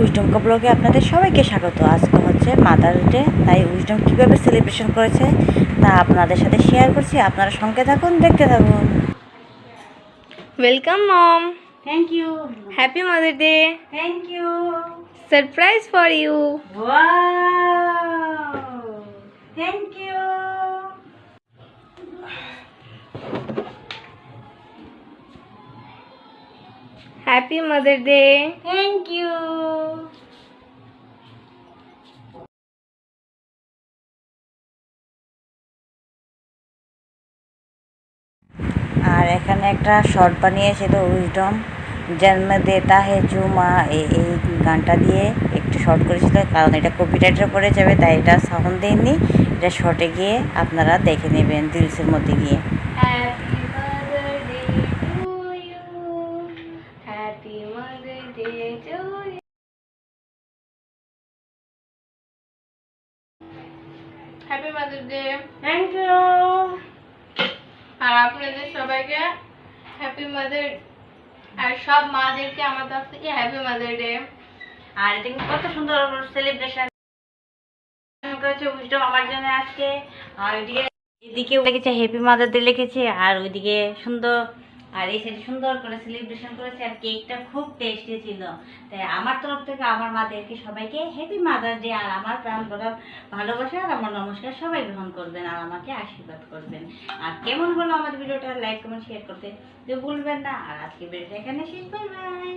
Wisdom ব্লগে আপনাদের সবাইকে স্বাগত। আজকে হচ্ছে মাদার ডে তাই উইজডম কীভাবে সেলিব্রেশন করেছে তা আপনাদের সাথে শেয়ার করছি। আপনারা সঙ্গে থাকুন দেখতে থাকুন। Welcome mom thank you happy mother day thank you surprise for you thank Happy Mother Day. Thank you আর এখানে একটা শর্ট বানিয়েছিল উইজডম জন্ম দেতা হে জুমা এই এই গানটা দিয়ে একটু শর্ট করেছিল কারণ এটা কপিরাইটের পড়ে যাবে তাই এটা সাউন্ড দিইনি এটা শর্টে গিয়ে আপনারা দেখে নেবেন রিলসের মধ্যে গিয়ে। Happy Mother day thank you আর আপনাদের সবাইকে হ্যাপি মাদার আর সব মাদেরকে আমার তরফ থেকে হ্যাপি মাদার ডে আর এটা কত সুন্দর সেলিব্রেশন করেছে আমার জন্য আজকে। আর ওইদিকে এদিকে লিখেছে হ্যাপি মাদার ডে লিখেছে আর ওইদিকে সুন্দর আর এসে সুন্দর করে সেলিব্রেশন করেছে আর কেকটা খুব টেস্টি ছিল। তাই আমার তরফ থেকে আমার মাদেরকে সবাইকে হ্যাপি মাদার ডে আর আমার প্রাণ করার ভালোবাসা আর আমার নমস্কার সবাই গ্রহণ করবেন আর আমাকে আশীর্বাদ করবেন। আর কেমন হলো আমার ভিডিওটা লাইক কমেন্ট শেয়ার করতে ভুলবেন না। আর আজকে ভিডিওটা এখানে শেষ বাই বাই